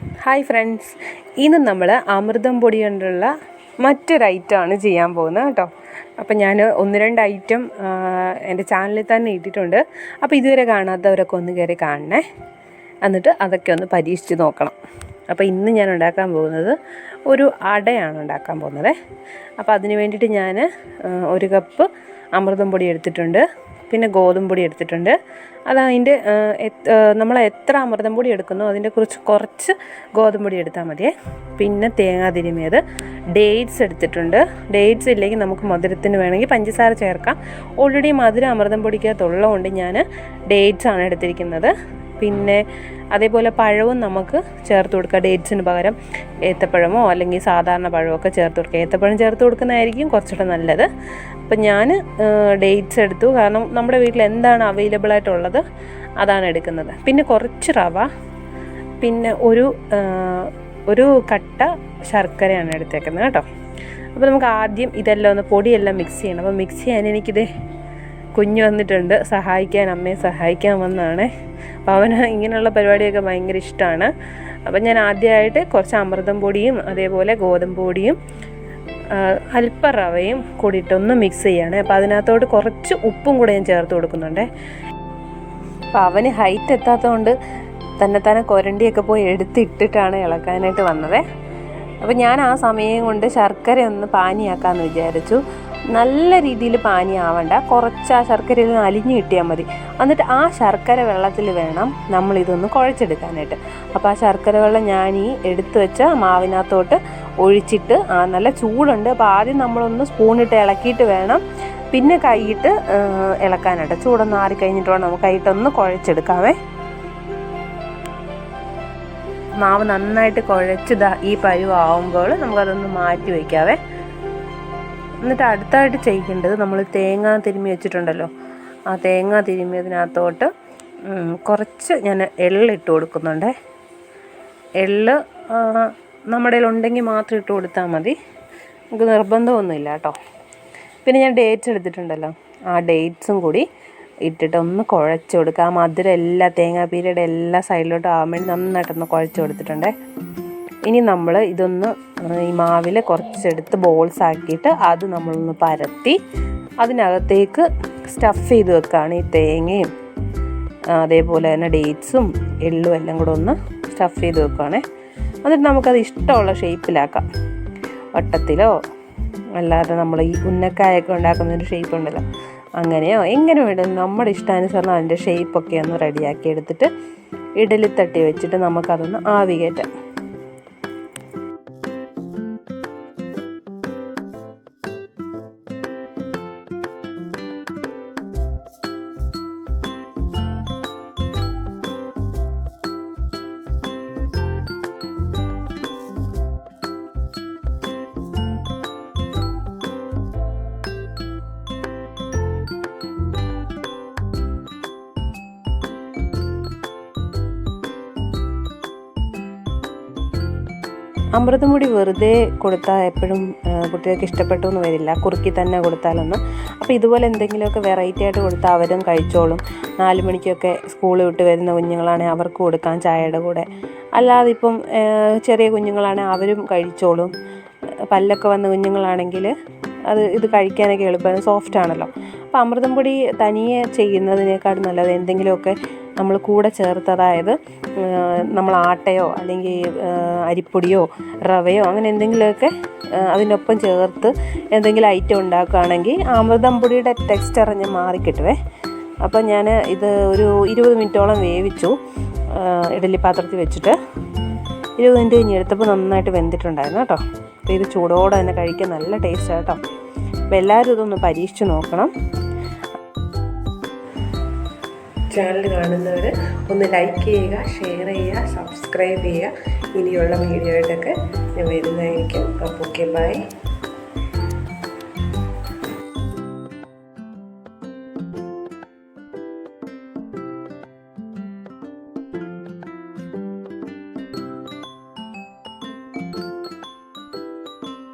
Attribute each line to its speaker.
Speaker 1: Hi friends ഇന്ന് നമ്മൾ അമൃതം പൊടി കൊണ്ടുള്ള മറ്റൊരു ഐറ്റമാണ് ചെയ്യാൻ പോകുന്നത് കേട്ടോ. അപ്പം ഞാൻ ഒന്ന് രണ്ട് ഐറ്റം എന്റെ ചാനലിൽ തന്നെ ഇട്ടിട്ടുണ്ട്. അപ്പോൾ ഇതുവരെ കാണാത്തവരൊക്കെ ഒന്ന് കയറി കാണണേ. എന്നിട്ട് അതൊക്കെ ഒന്ന് പരീക്ഷിച്ച് നോക്കണം. അപ്പോൾ ഇന്ന് ഞാൻ ഉണ്ടാക്കാൻ പോകുന്നത് ഒരു അടയാണ് ഉണ്ടാക്കാൻ പോകുന്നത്. അപ്പോൾ അതിന് വേണ്ടിയിട്ട് ഞാൻ ഒരു കപ്പ് അമൃതം പൊടി എടുത്തിട്ടുണ്ട്. പിന്നെ ഗോതമ്പ് പൊടി എടുത്തിട്ടുണ്ട്. അത് അതിന്റെ നമ്മൾ എത്ര അമൃതം പൊടി എടുക്കുന്നു അതിന്റെ കുറച്ച് കുറച്ച് ഗോതമ്പ് പൊടി എടുത്താൽ മതിയേ. പിന്നെ തേങ്ങാ തിരുമിയത്. ഡേറ്റ്സ് എടുത്തിട്ടുണ്ട്. ഡേറ്റ്സ് ഇല്ലെങ്കിൽ നമുക്ക് മധുരത്തിന് വേണമെങ്കിൽ പഞ്ചസാര ചേർക്കാം. ഓൾറെഡി മധുരം അമൃതം പൊടിക്കകത്തുള്ളതുകൊണ്ട് ഞാൻ ഡേറ്റ്സ് ആണ് എടുത്തിരിക്കുന്നത്. പിന്നെ അതേപോലെ പഴവും നമുക്ക് ചേർത്ത് കൊടുക്കുക ഡേറ്റ്സിന് പകരം ഏത്തപ്പഴമോ അല്ലെങ്കിൽ സാധാരണ പഴമൊക്കെ ചേർത്ത് കൊടുക്കുക ഏത്തപ്പഴം ചേർത്ത് കൊടുക്കുന്നതായിരിക്കും കുറച്ചുകൂടെ നല്ലത്. അപ്പം ഞാൻ ഡേറ്റ്സ് എടുത്തു. കാരണം നമ്മുടെ വീട്ടിൽ എന്താണ് അവൈലബിൾ ആയിട്ടുള്ളത് അതാണ് എടുക്കുന്നത്. പിന്നെ കുറച്ച് റവ പിന്നെ ഒരു ഒരു കട്ട ശർക്കരയാണ് എടുത്തേക്കുന്നത് കേട്ടോ. അപ്പോൾ നമുക്ക് ആദ്യം ഇതെല്ലാം ഒന്ന് പൊടിയെല്ലാം മിക്സ് ചെയ്യണം. അപ്പോൾ മിക്സ് ചെയ്യാൻ എനിക്കിത് കുഞ്ഞ് വന്നിട്ടുണ്ട്. സഹായിക്കാൻ അമ്മയെ സഹായിക്കാൻ വന്നാണ്. അപ്പോൾ അവന് ഇങ്ങനെയുള്ള പരിപാടിയൊക്കെ ഭയങ്കര ഇഷ്ടമാണ് അപ്പം ഞാൻ ആദ്യമായിട്ട് കുറച്ച് അമൃതം പൊടിയും അതേപോലെ ഗോതമ്പ് പൊടിയും അല്പ റവയും കൂടിയിട്ടൊന്ന് മിക്സ് ചെയ്യാണ്. അപ്പോൾ അതിനകത്തോട്ട് കുറച്ച് ഉപ്പും കൂടെ ഞാൻ ചേർത്ത് കൊടുക്കുന്നുണ്ട്. അപ്പോൾ അവന് ഹൈറ്റ് എത്താത്തതുകൊണ്ട് തന്നെ തന്നെ കൊരണ്ടിയൊക്കെ പോയി എടുത്തിട്ടിട്ടാണ് ഇളക്കാനായിട്ട് വന്നത്. അപ്പോൾ ഞാൻ ആ സമയം കൊണ്ട് ശർക്കര ഒന്ന് പാനിയാക്കാമെന്ന് വിചാരിച്ചു. നല്ല രീതിയിൽ പാനി ആവണ്ട കുറച്ച് ആ ശർക്കരയിൽ നിന്ന് അലിഞ്ഞു കിട്ടിയാൽ മതി. എന്നിട്ട് ആ ശർക്കര വെള്ളത്തിൽ വേണം നമ്മൾ ഇതൊന്ന് കുഴച്ചെടുക്കാനായിട്ട്. അപ്പോൾ ആ ശർക്കര വെള്ളം ഞാൻ ഈ എടുത്തു വെച്ച മാവിനകത്തോട്ട് ഒഴിച്ചിട്ട് ആ നല്ല ചൂടുണ്ട്. അപ്പോൾ ആദ്യം നമ്മളൊന്ന് സ്പൂണിട്ട് ഇളക്കിയിട്ട് വേണം. പിന്നെ കൈയിട്ട് ഇളക്കാനായിട്ട്. ചൂടൊന്ന് ആറി കഴിഞ്ഞിട്ട് വേണം നമുക്ക് കൈയിട്ടൊന്ന് കുഴച്ചെടുക്കാവേ. മാവ് നന്നായിട്ട് കുഴച്ചതാ ഈ പരുവാകുമ്പോൾ നമുക്കതൊന്ന് മാറ്റി വയ്ക്കാവേ. എന്നിട്ട് അടുത്തായിട്ട് ചെയ്യേണ്ടത് നമ്മൾ തേങ്ങ തിരുമ്മി വെച്ചിട്ടുണ്ടല്ലോ. ആ തേങ്ങ തിരുമ്മിയതിനകത്തോട്ട് കുറച്ച് ഞാൻ എള്ളിട്ട് കൊടുക്കുന്നുണ്ട്. എള്ള് നമ്മുടെ ഉണ്ടെങ്കിൽ മാത്രം ഇട്ട് കൊടുത്താൽ മതി. നമുക്ക് നിർബന്ധമൊന്നുമില്ല കേട്ടോ. പിന്നെ ഞാൻ ഡേറ്റ്സ് എടുത്തിട്ടുണ്ടല്ലോ. ആ ഡേറ്റ്സും കൂടി ഇട്ടിട്ട് ഒന്ന് കുഴച്ച് കൊടുക്കുക ആ മധുരം എല്ലാ തേങ്ങാപ്പീരയുടെ എല്ലാ സൈഡിലോട്ടും ആവാൻ വേണ്ടി നന്നായിട്ടൊന്ന് കുഴച്ച് കൊടുത്തിട്ടുണ്ടേ. ഇനി നമ്മൾ ഇതൊന്ന് ഈ മാവിൽ കുറച്ചെടുത്ത് ബോൾസ് ആക്കിയിട്ട് അത് നമ്മളൊന്ന് പരത്തി അതിനകത്തേക്ക് സ്റ്റഫ് ചെയ്ത് വെക്കുകയാണ് ഈ തേങ്ങയും അതേപോലെ തന്നെ ഡേറ്റ്സും എള്ളും എല്ലാം കൂടെ ഒന്ന് സ്റ്റഫ് ചെയ്ത് വെക്കുകയാണേ എന്നിട്ട് നമുക്കത് ഇഷ്ടമുള്ള ഷേപ്പിലാക്കാം വട്ടത്തിലോ അല്ലാതെ നമ്മൾ ഈ ഉന്നക്കായൊക്കെ ഉണ്ടാക്കുന്ന ഒരു ഷേപ്പ് ഉണ്ടല്ലോ. അങ്ങനെയോ? എങ്ങനെ വേണം നമ്മുടെ ഇഷ്ടാനുസരണം അതിന്റെ ഷേപ്പൊക്കെ ഒന്ന് റെഡിയാക്കി എടുത്തിട്ട് ഇഡലി ഇഡലിത്തട്ടി വെച്ചിട്ട് നമുക്കതൊന്ന് ആവി കയറ്റാം അമൃതമുടി വെറുതെ കൊടുത്താൽ എപ്പോഴും കുട്ടികൾക്ക് ഇഷ്ടപ്പെട്ടു എന്ന് വരില്ല. കുറുക്കി തന്നെ കൊടുത്താലൊന്നും. അപ്പോൾ ഇതുപോലെ എന്തെങ്കിലുമൊക്കെ വെറൈറ്റി ആയിട്ട് കൊടുത്താൽ അവരും കഴിച്ചോളും. നാല് മണിക്കൊക്കെ സ്കൂളിൽ വിട്ട് വരുന്ന കുഞ്ഞുങ്ങളാണെങ്കിൽ അവർക്ക് കൊടുക്കാം ചായയുടെ കൂടെ. അല്ലാതെ ഇപ്പം ചെറിയ കുഞ്ഞുങ്ങളാണെങ്കിൽ അവരും കഴിച്ചോളും. പല്ലൊക്കെ വന്ന കുഞ്ഞുങ്ങളാണെങ്കിൽ അത് ഇത് കഴിക്കാനൊക്കെ എളുപ്പമാണ് സോഫ്റ്റ് ആണല്ലോ. അപ്പോൾ അമൃതം പൊടി തനിയെ ചെയ്യുന്നതിനേക്കാൾ നല്ലത് എന്തെങ്കിലുമൊക്കെ നമ്മൾ കൂടെ ചേർത്ത് അതായത് നമ്മൾ ആട്ടയോ അല്ലെങ്കിൽ അരിപ്പൊടിയോ റവയോ അങ്ങനെ എന്തെങ്കിലുമൊക്കെ അതിനൊപ്പം ചേർത്ത് എന്തെങ്കിലും ഐറ്റം ഉണ്ടാക്കുകയാണെങ്കിൽ അമൃതം പൊടിയുടെ ടെക്സ്ചർ ഞാൻ മാറിക്കിട്ടുവേ അപ്പോൾ ഞാൻ ഇത് ഒരു ഇരുപത് മിനിറ്റോളം വേവിച്ചു ഇഡലി പാത്രത്തിൽ വെച്ചിട്ട്. ഇരുപത് മിനിറ്റ് കഴിഞ്ഞ് എടുത്തപ്പോൾ നന്നായിട്ട് വെന്തിട്ടുണ്ടായിരുന്നു കേട്ടോ. അപ്പോൾ ഇത് ചൂടോടെ തന്നെ കഴിക്കാൻ നല്ല ടേസ്റ്റ് കേട്ടോ. അപ്പോൾ എല്ലാവരും ഇതൊന്ന് പരീക്ഷിച്ച് നോക്കണം. ചാനൽ കാണുന്നവർ ഒന്ന് ലൈക്ക് ചെയ്യുക ഷെയർ ചെയ്യുക സബ്സ്ക്രൈബ് ചെയ്യുക. ഇനിയുള്ള വീഡിയോയിട്ടൊക്കെ ഞാൻ വരുന്നതായിരിക്കും. അപ്പോൾ ഓക്കെ ബൈ